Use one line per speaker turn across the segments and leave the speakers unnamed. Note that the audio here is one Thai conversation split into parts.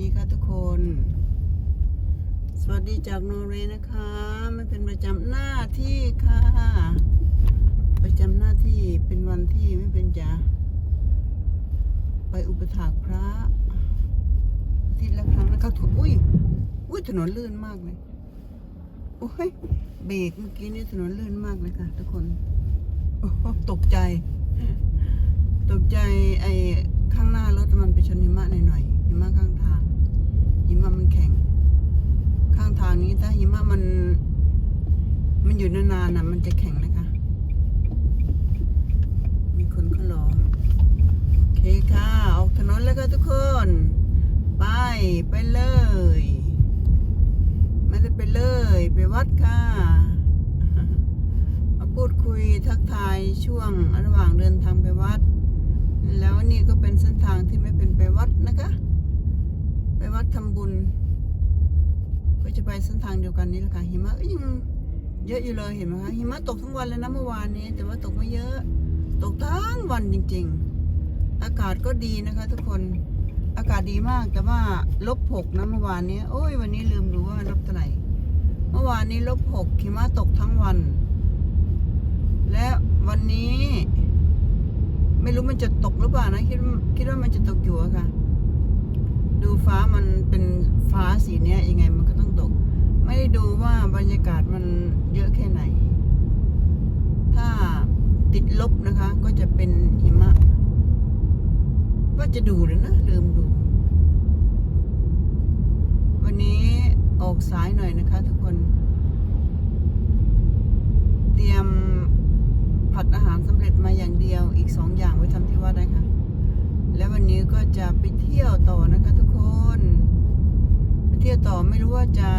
ดีค่ะทุกคน สวัสดีจากนอร์เวย์นะคะ ไม่เป็นประจำหน้าที่ค่ะ ประจำหน้าที่เป็นวันที่ไม่เป็นจะไปอุปถากพระอาทิตย์ละครั้งนะคะถูกอุ้ยอุ้ยถนนลื่นมากเลยโอ้ยเบรกเมื่อกี้นี่ถนนลื่นมากเลยค่ะ ทุกคนโอ้ตกใจ ตกใจไอ้ข้างหน้ารถมันไปชนหิมะหน่อยๆ หิมะข้างทางหิมะมันแข็ง ข้างทางนี้ถ้าหิมะมัน มันอยู่นานๆนะมันจะแข็งนะคะ มีคนเขารอโอเคค่ะออกถนนแล้วค่ะทุกคน ไปไปเลยไม่ได้ไปเลย ไปวัดค่ะมาพูดคุยทักทายช่วงระหว่างเดินทางไปวัดแล้วนี่ก็เป็นเส้นทางที่ไม่เป็นไปวัดนะคะ ไปวัดทำบุญ ก็จะไปเส้นทางเดียวกันนี่แหละค่ะ หิมะก็ยังเยอะอยู่เลยเห็นไหมคะ หิมะตกทั้งวันเลยนะเมื่อวานนี้ แต่ว่าตกไม่เยอะ ตกทั้งวันจริง ๆ อากาศก็ดีนะคะ ทุกคน อากาศดีมาก แต่ว่าลบหกนะเมื่อวานนี้ โอ้ยวันนี้ลืมดูว่าลบเท่าไหร่ เมื่อวานนี้ลบหกหิมะตกทั้งวัน และวันนี้ ไม่รู้มันจะตกหรือเปล่านะ คิดว่าคิดว่ามันจะตกอยู่อะค่ะ ดูฟ้ามันเป็นฟ้าสีเนี้ยยังไงมันก็ต้องตก ไม่ได้ดูว่าบรรยากาศมันเยอะแค่ไหน ถ้าติดลบนะคะ ก็จะเป็นหิมะ ว่าจะดูเลยนะลืมดู วันนี้ออกสายหน่อยนะคะทุกคน เตรียมผัดอาหารสำเร็จมาอย่างเดียวอีกสองอย่างไว้ทำที่วัดนะคะ แล้ววันนี้ก็จะไปเที่ยวต่อนะคะทุกคน ไปเที่ยวต่อไม่รู้ว่าจะ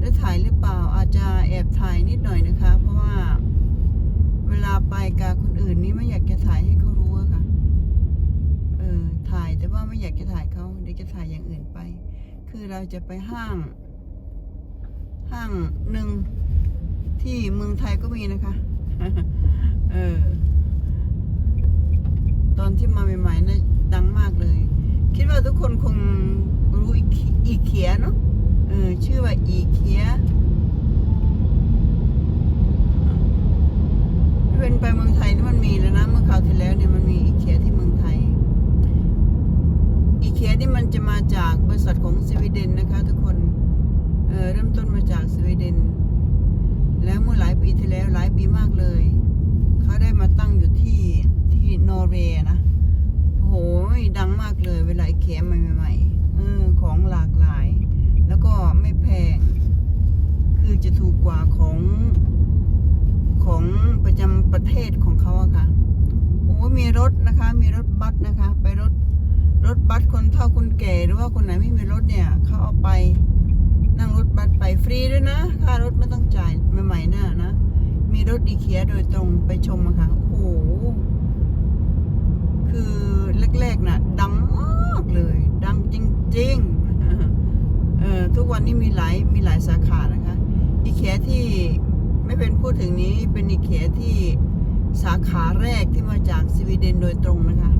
ได้ถ่ายหรือเปล่าอาจจะแอบถ่ายนิดหน่อยนะคะ เพราะว่าเวลาไปกับคนอื่นนี่ไม่อยากจะถ่ายให้เขารู้อะค่ะ เออถ่ายแต่ว่าไม่อยากจะถ่ายเขาเดี๋ยวจะถ่ายอย่างอื่นไป คือเราจะไปห้าง ห้างหนึ่งที่เมืองไทยก็มีนะคะ เออ อนที่มาใหม่ๆนะดังมากเลย คิดว่าทุกคนคงรู้อีเคีอีเขียเนาะเออชื่อว่าอีเคียเป็นไปเมืองไทยนี่มันมีแล้วนะเมื่อคราวที่แล้วเนี่ยมันมีอีเคียที่เมืองไทย อีเคียนี่มันจะมาจากบริษัทของสวีเดนนะคะ ทุกคนเออเริ่มต้นมาจากสวีเดน แล้วเมื่อหลายปีที่แล้วหลายปีมากเลย เขาได้มาตั้งอยู่ที่ ที่นอร์เวย์นะโอ้โหดังมากเลยเวลาไอ้เข็มใหม่ๆออของหลากหลาย แล้วก็ไม่แพง คือจะถูกกว่าของของประจำประเทศของเขาอะค่ะโอ้มีรถนะคะ มีรถบัสนะคะ ไปรถรถบัสคนเฒ่าคนแก่หรือว่าคนไหนไม่มีรถเนี่ยเขาเอาไปนั่งรถบัสไปฟรีด้วยนะค่ารถไม่ต้องจ่ายใหม่ๆหน่ะนะ มีรถอีเคียโดยตรงไปชมอะค่ะ โอ้โห คือแรกๆน่ะ ดังมากเลย ดัง จริงเออทุกวันนี้มีหลายมีหลายสาขานะคะอีเคียที่ไม่เป็นพูดถึงนี้เป็นอีเคียที่สาขาแรกที่มาจากสวีเดนโดยตรงนะคะ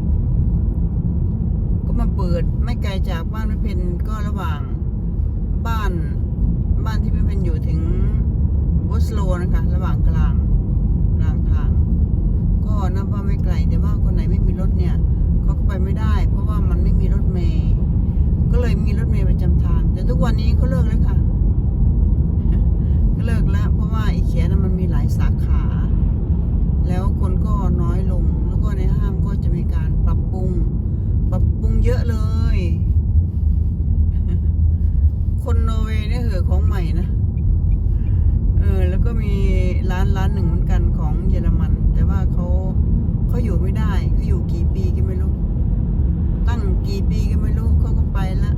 ก็มาเปิดไม่ไกลจากบ้านไม่เป็นก็ระหว่างบ้านบ้านที่ไม่เป็นอยู่ถึงวอสโลนะคะ ระหว่างกลางกลางทาง ก็นับว่าไม่ไกลแต่ว่าคนไหนไม่มีรถเนี่ยเขาก็ไปไม่ได้ เพราะว่ามันไม่มีรถเมย์ ก็เลยมีรถเมย์ประจำทาง แต่ทุกวันนี้เขาเลิกแล้วค่ะ ก็เลิกแล้ว เพราะว่าอีเขียนั้นมันมีหลายสาขา แล้วคนก็น้อยลง แล้วก็ในห้างก็จะมีการปรับปรุง ปรับปรุงเยอะเลย คนนอร์เวย์เนี่ยเหอะของใหม่นะ เออ แล้วก็มีร้านร้านหนึ่งเหมือนกันของเยอรมัน แต่ว่าเขาเขาอยู่ไม่ได้เขาอยู่กี่ปีก็ไม่รู้ ตั้งกี่ปีก็ไม่รู้เขาก็ไปละ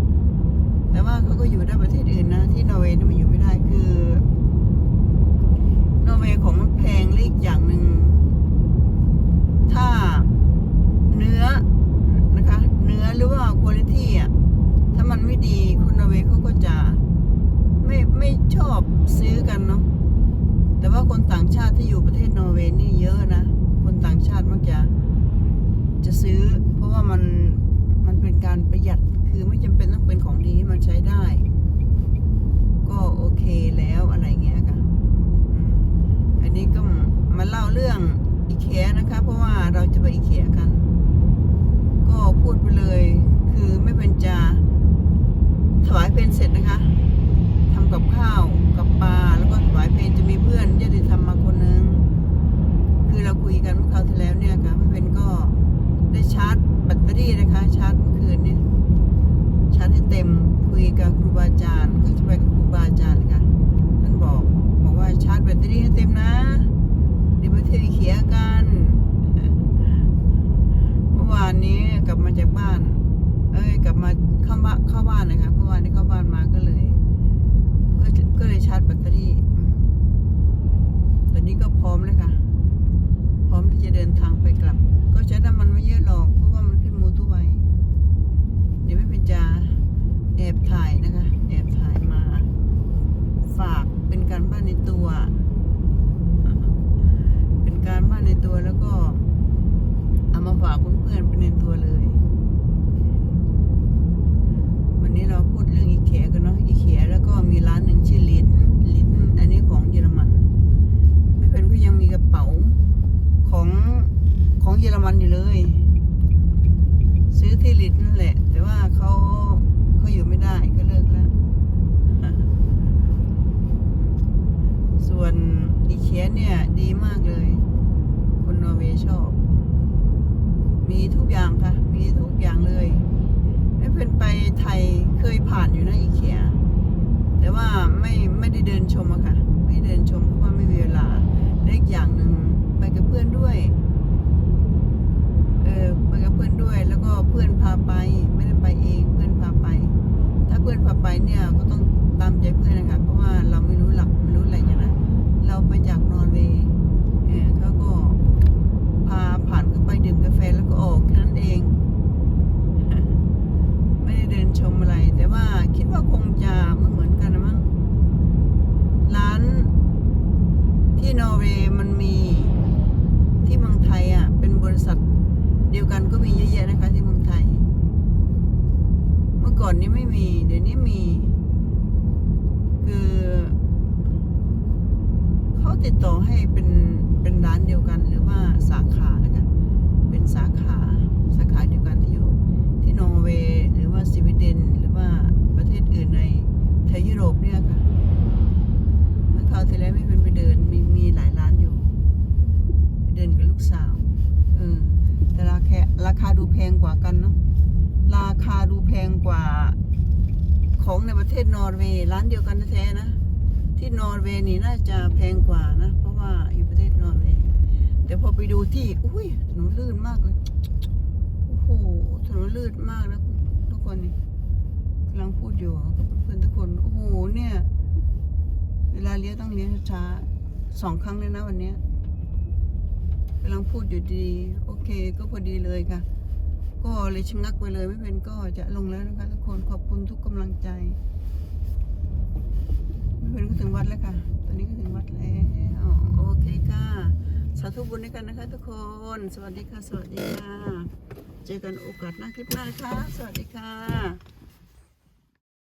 แต่ว่าเขาก็อยู่ได้ประเทศอื่นนะ ที่นอร์เวย์นี่มันอยู่ไม่ได้คือนอร์เวย์ของมันแพงและอีกอย่างหนึ่ง ถ้าเนื้อนะคะ เนื้อหรือว่าคุณภาพอะ ถ้ามันไม่ดีคนนอร์เวย์เขาก็จะไม่ไม่ชอบซื้อกันเนาะ แต่ว่าคนต่างชาติที่อยู่ประเทศนอร์เวย์นี่เยอะนะ คนต่างชาติมักจะจะซื้อ เพราะว่ามันมันเป็นการประหยัด คือไม่จำเป็นต้องเป็นของดีมันใช้ได้ ก็โอเคแล้วอะไรเงี้ยค่ะ นี้ก็มาเล่าเรื่องอีเคียนะคะ เพราะว่าเราจะไปอีเคียกัน ก็พูดไปเลย คือไม่เป็นจาถวายเพลเสร็จนะคะทำกับข้าวกับปลาแล้วก็ถวายเพลจะมีเพื่อนญาติธรรมมาคนนึง คือเราคุยกันเมื่อคราวที่แล้วเนี่ยค่ะไม่เป็นก็ได้ชาร์จแบตเตอรี่นะคะ ชาร์จเมื่อคืนเนี่ยชาร์จให้เต็มคุยกับครูบาอาจารย์ก็จะไปกับครูบาอาจารย์ค่ะท่านบอกบอกว่าชาร์จแบตเตอรี่ให้เต็มนะเดี๋ยวไปเที่ยวอีเขียกัน เมื่อวานนี้กลับมาจากบ้าน เอ้ยกลับมา เข้าบ้านเข้าบ้านนะคะเมื่อวานนี้เข้าบ้านมาก็เลยก็ก็เลยชาร์จแบตเตอรี่ตอนนี้ก็พร้อมเลยค่ะ พร้อมที่จะเดินทางไปกลับ ก็ใช้น้ำมันไม่เยอะหรอกเพราะว่ามันขึ้นมูทุไวเดี๋ยวไม่เป็นจาแอบถ่ายนะคะ แอบถ่ายมา ฝากเป็นการบ้านในตัว เป็นการบ้านในตัวแล้วก็เอามาฝากเพื่อนๆเป็นในตัวเลย วันนี้เราพูดเรื่องอีเขียกันเนาะอีเขียแล้วก็มีร้านหนึ่งชื่อลินลินอันนี้ของเยอรมัน ไม่เป็นก็ยังมีกระเป๋าของของเยอรมันอยู่เลย ซื้อที่ลินนั่นแหละ แต่ว่าเขาเขาอยู่ไม่ได้ก็เลิกแล้ว ส่วน อีเคียเนี่ย ดีมากเลย คนนอร์เวย์ชอบ มีทุกอย่างค่ะ มีทุกอย่างเลยไม่เป็นไปไทยเคยผ่านอยู่นะอีเคีย แต่ว่าไม่ไม่ได้เดินชมอะค่ะ ไม่เดินชมเพราะว่าไม่มีเวลาและอีกอย่างหนึ่งไปกับเพื่อนด้วย เออไปกับเพื่อนด้วย แล้วก็เพื่อนพาไป ไม่ได้ไปเอง เพื่อนพาไป ถ้าเพื่อนพาไปเนี่ยก็ต้องตามใจเพื่อนนะคะเพราะว่าเราไม่รู้หลักไม่รู้อะไรอย่างนั้นเราไปจากนอร์เวย์เออเขาก็พาผ่านเข้าไปดื่มกาแฟแล้วก็ออกแค่นั้นเอง ไม่ได้เดินชมอะไร แต่ว่าคิดว่าคงจะไม่เหมือนกันนะมั้งร้านที่นอร์เวย์มันมีที่เมืองไทยอะ เป็นบริษัทเดียวกันก็มีเยอะแยะนะคะที่เมืองไทย เมื่อก่อนนี้ไม่มี เดี๋ยวนี้มี คือเขาติดต่อให้เป็นเป็นร้านเดียวกันหรือว่าสาขานะคะเป็นสาขาสาขาเดียวกันที่อยู่ที่นอร์เวย์หรือว่าสวีเดนหรือว่าประเทศอื่นในแถวยุโรปเนี่ยค่ะเมื่อคราวที่แล้วไม่เป็นไปเดินมีมีหลายร้านอยู่ไปเดินกับลูกสาวเออแต่ราคาราคาดูแพงก ว่ากันเนาะราคาดูแพงกว่าของในประเทศนอร์เวย์ร้านเดียวกันแท้ๆนะ ที่นอร์เวย์นี่น่าจะแพงกว่านะ เพราะว่าอยู่ประเทศนอร์เวย์แต่พอไปดูที่อุ้ยถนนลื่นมากเลยโอ้โหถนนลื่นมากนะทุกคนนี่กำลังพูดอยู่กับเพื่อนทุกคนโอ้โหเนี่ย เวลาเลี้ยต้องเลี้ยช้าสองครั้งเลยนะวันนี้กำลังพูดอยู่ดี โอเคก็พอดีเลยค่ะ ก็เลยชะงักไปเลยไม่เป็นก็จะลงแล้วนะคะทุกคนขอบคุณทุกกำลังใจ ไม่เป็นก็ถึงวัดแล้วค่ะ ตอนนี้ก็ถึงวัดแล้วโอเคค่ะ สาธุบุญด้วยกันนะคะ ทุกคน สวัสดีค่ะ สวัสดีค่ะ เจอกันโอกาสหน้าคลิปหน้านะคะสวัสดีค่ะ